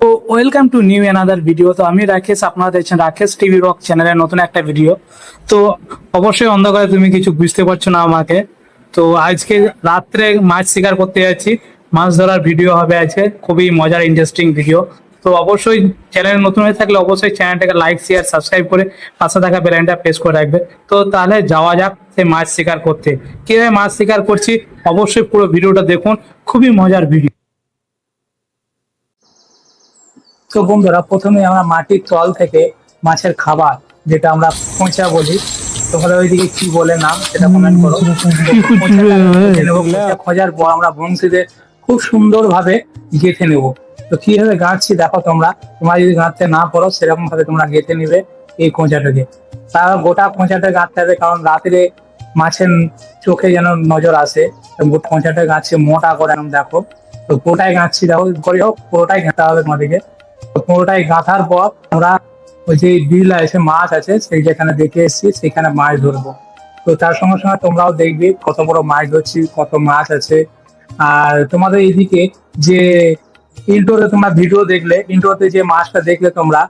তো welcome to new another video তো আমি রাকেশ, আপনারা দেখছেন রাকেশ টিভি রক চ্যানেলের নতুন একটা ভিডিও তো অবশ্যই অন্ধকারে তুমি কিছু বুঝতে পারছ না আমাকে। তো আজকে রাত্রে মাছ শিকার করতে যাচ্ছি। মাছ ধরার ভিডিও হবে আজকে। খুবই মজার ইন্টারেস্টিং ভিডিও তো অবশ্যই চ্যানেল নতুন হয়ে থাকলে অবশ্যই চ্যানেলটাকে লাইক শেয়ার সাবস্ক্রাইব করে পাশে থাকা বেলাইনটা প্রেস করে রাখবে। তো তাহলে যাওয়া যাক সেই মাছ শিকার করতে। কীভাবে মাছ শিকার করছি? অবশ্যই পুরো ভিডিওটা দেখুন। খুবই মজার ভিডিও তো বন্ধুরা প্রথমে আমরা মাটির তল থেকে মাছের খাবার যেটা আমরা খোঁচা বলি তোমরা ওইদিকে কি বলে নাম সেটা কমেন্ট করো। খোঁজার পর আমরা বংশীতে খুব সুন্দর ভাবে গেঁথে নেব। তো কীভাবে গাঁথছি দেখো তোমরা তোমরা যদি গাঁথতে না পারো সেরকম ভাবে তোমরা গেঁথে নিবে এই খোঁচাটাকে তার গোটা খোঁচাটা গাঁথতে হবে কারণ রাত্রে মাছের চোখে যেন নজর আসে খোঁচাটা গাঁথছে মোটা করে দেখো। তো পুরোটাই গাঁথছি দেখো করে হোক পুরোটাই গাঁথা হবে তোমাদেরকে। পুরোটাই গাঁথার পর আমরা ওই যে বিল আছে মাছ আছে, সেই যেখানে দেখে এসেছি, সেখানে মাছ ধরবো। তো তার সঙ্গে সঙ্গে তোমরাও দেখবে কত বড় মাছ ধরছি, কত মাছ আছে। আর তোমাদের এইদিকে যে ইন্টোতে তোমরা ভিডিও দেখলে ইন্টোতে যে মাছটা দেখলে তোমরা,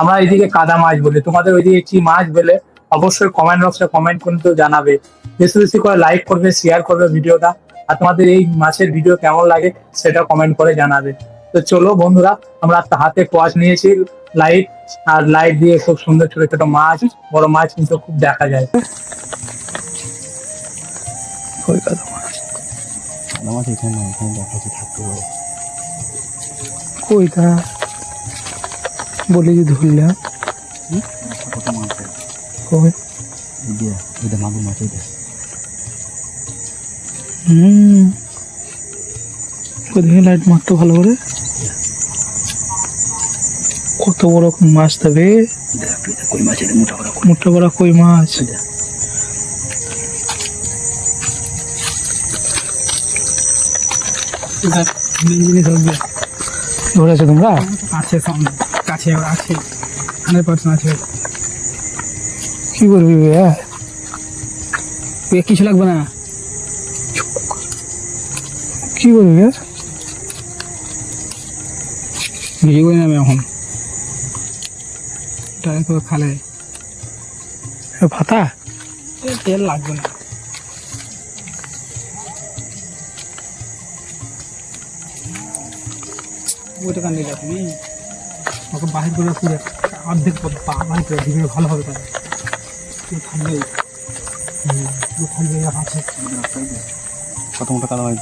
আমরা এইদিকে কাদা মাছ বলি। তোমাদের ওইদিকে কি মাছ বলে, অবশ্যই কমেন্ট বক্সে কমেন্ট কিন্তু জানাবে। বেশি বেশি করে লাইক করবে শেয়ার করবে ভিডিওটা আর তোমাদের এই মাছের ভিডিও কেমন লাগে সেটা কমেন্ট করে জানাবে। তো চলো বন্ধুরা আমরা একটা হাতে কোয়াশ নিয়েছি লাইট আর লাইট দিয়ে খুব সুন্দর ছোট ছোট মাছ বড় মাছ কিন্তু খুব দেখা যায়। মাছ। এখানে এখানে দেখা যাচ্ছে থাকতে পারে। কইটা বলে যে ধরলাম। কত মাছ কই? এই এটা মাগুর মাছ এটা হুম। ওদিকে লাইট মারতো ভালো করে। কত বড় মাছ তবে? কই মাছ মোটা করা মোটা বড় কই মাছ? ধরেছো তোমরা? আছে সামনে কাছে আছে। হান্ড্রেড পার্সেন্ট আছে। কি করবি ভাইয়া কিছু লাগবে না। কি করবি ভিডিও করে নেবে এখন। ট্রাই করে খালে ভাতা? তেল লাগবে না। ওইটা কান দিলে তুমি ওকে বাহির করে পুরো অর্ধেক বাহির করে দিবে ভালো হবে তাহলে। তুই থামবে। তুই থামবে আছে কত মোটা কালো মাছ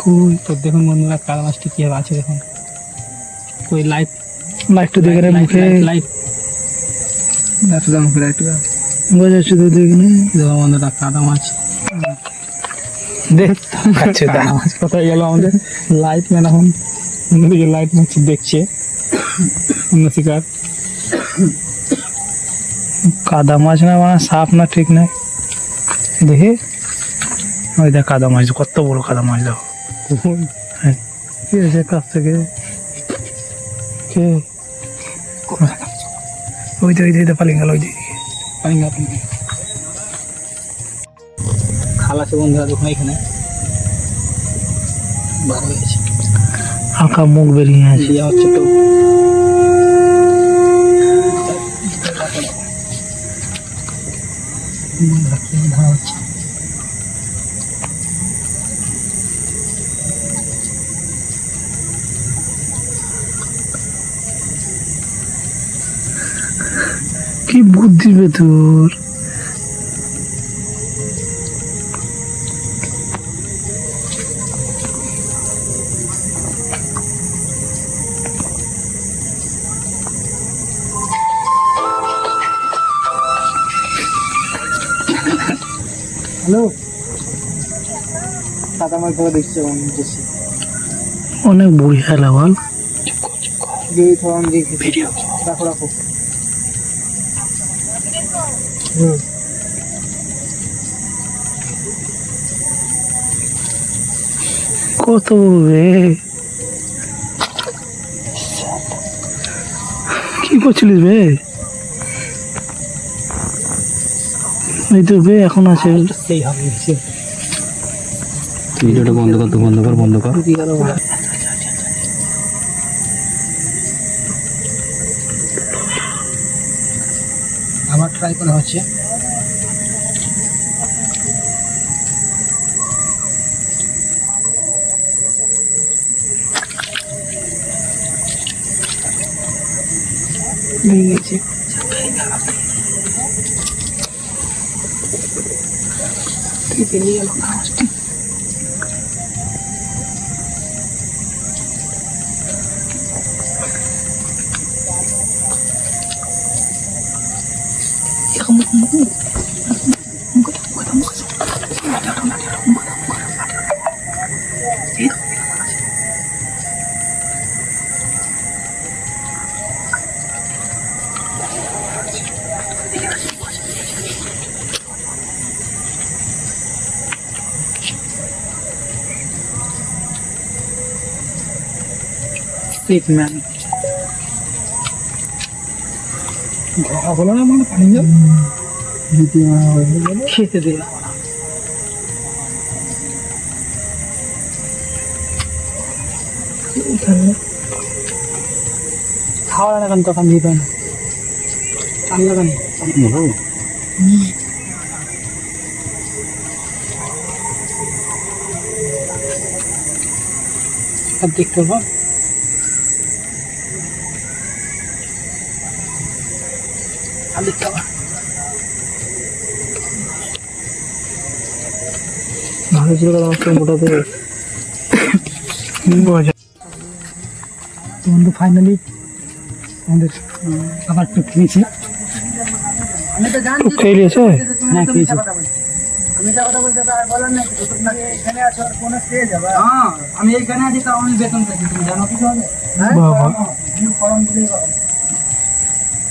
কই তো দেখুন বন্ধুরা কালা মাছটি কীভাবে আছে দেখুন। ওই লাইট লাইটটা দেখে রে মুখে। লাইট এত দাম একটু বোঝা যাচ্ছে তো দেখে নে দেখো বন্ধুরা কাদা মাছ দেখ খাচ্ছে মাছ কোথায় গেল আমাদের লাইট ম্যান এখন অন্যদিকে লাইট মাছ দেখছে অন্য শিকার কাদা মাছ না মানে সাপ না ঠিক নাই দেখি ওই দেখ কাদা মাছ কত বড় কাদা মাছ দেখো হ্যাঁ। কি হয়েছে কাছ থেকে কে ওই তো ওই দিকে পালিয়ে গেল ওই দিকে পানি গা পানি খাল আছে বন্ধুরা দেখুন এখানে। ভালো হয়েছে হালকা মুখ বেরিয়ে আছে। দেওয়া হচ্ছে তো। ধরা বুদ্ধি বে তোর। হ্যালো। কাদা মাছ ধরে দেখছে অনেক বুড়ি হেলা বল। ভিডিও রাখো রাখো। কত রে? কি করছিলিস বে? এই তো বে এখন আছে। সেই হবে। ভিডিওটা বন্ধ কর তো বন্ধ কর বন্ধ কারও। আবার ট্রাই করা হচ্ছে। ভেঙেছে গেছে কাগজটি এরকম এরকম সিট ম্যান ঘোরা খেতে দেওয়া খাওয়া লাগান তখন দিবে না চাল লাগান আর দেখতে পাবো দেখতে পাবো ভালো ছিল কারণ আমার মোটাতে বন্ধু ফাইনালি আমাদের খাবার একটু খেয়েছি। তো খেয়ে নিয়েছে? হ্যাঁ খেয়েছি। হ্যাঁ আমি এইখানে আছি তাও আমি বেতন পেয়েছি তুমি জানো কিছু হবে? নিউ ফর্ম দিলেই পাবো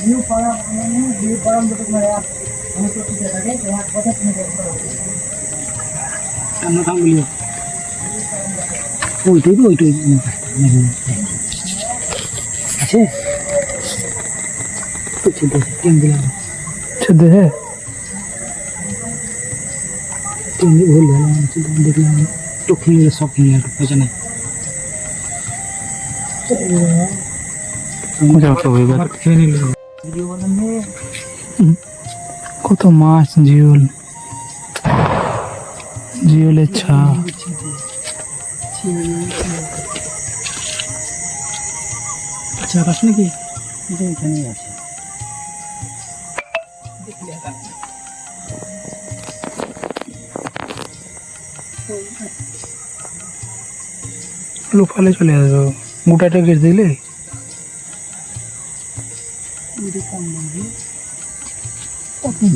নিউ ফর্ম নিউ ফর্ম দিতে আমি তো ঠিক আছে তোমার কথা তুমি সামনে থাম বলিও ওইটাই তো ওইটাই আছে? তো আছে টেন দিলাম। ছেদে হে টেন দিয়ে ভুল ভালো দেখলাম। তো কিনে সব কিনে একটু পয়সা নেই। হয়ে কত মাছ জিওল জিওলের ছা। আচ্ছা নাকি? এখানেই আছে। লোফালে চলে আসব গোটাটা গেট দিলে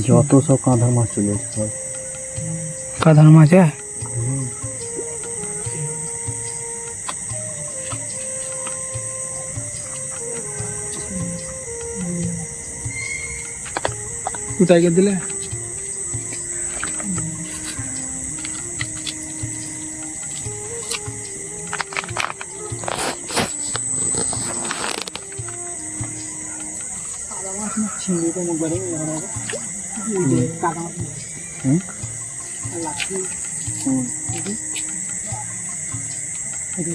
যত সব কাঁধা মাছ চলে এসছে সব কাদার মাছ হ্যাঁ কোথায় গিয়ে দিলে তো একটু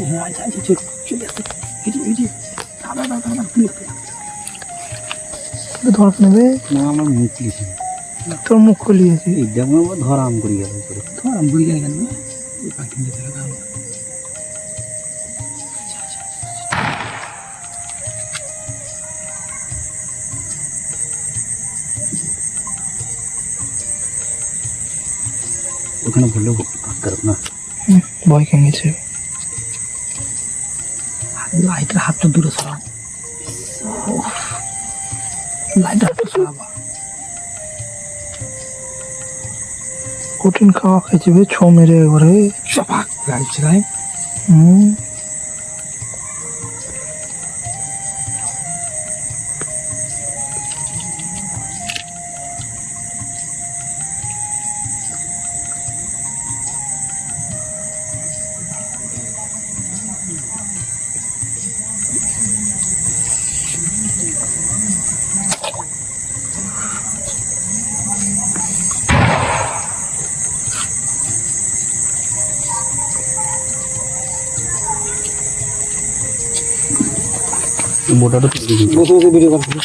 হ্যাঁ আচ্ছা আচ্ছা চল আসতে এই নেবে না আমার মুখ লিখি তোর মুখ খুলিয়েছি এই যেমন আমার ধরা আম করি গেল করে গেলে ওখানে বললেও থাকতে না? ভয় খেঙেছে লাইটের হাতটা দূরে সরাও। লাইটের হাতটা সরাবা। কঠিন খাওয়া খেয়েছে বে ছ মেরে একবারে চপাক গাড়ি ছেড়াই হুম। বোটাটা তুলে ফেলতে বসে বসে ভিডিও করতে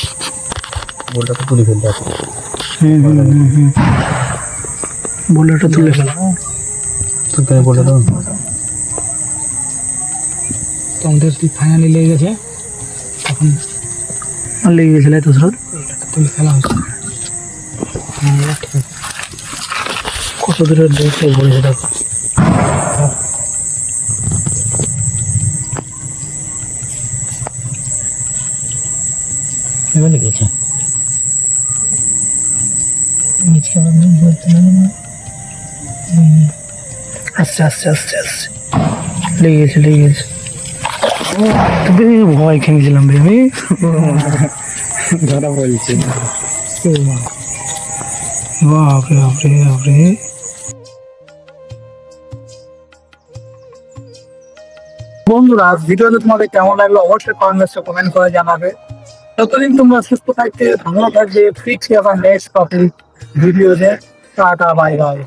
বোটাটা তুলে ফেলতে বোলাটা তুলে ফেলা। বোটাটা তোমাদের ফাইনালি লেগে গেছে? এখন লেগে গেছিল তো স্রোত তুলে ফেলা হচ্ছে। কত দূরে দেখতে পড়েছে দেখো এবার লেগেছে নিচকে না। আস্তে আস্তে আস্তে আস্তে। লেগে গেছে লেগে গেছে ভয় খেয়ে গেছিলাম রে আমি। ধরা বলছে বাপরে বাপরে বাপরে। বন্ধুরা ভিডিওটা তোমাদের কেমন লাগল অবশ্যই কমেন্ট কমেন্ট করে জানাবে। ততদিন তোমরা সুস্থ থাকতে ভালো থাকবে ফিক্স আবার নেক্সট টপিক ভিডিওতে টাটা বাই বাই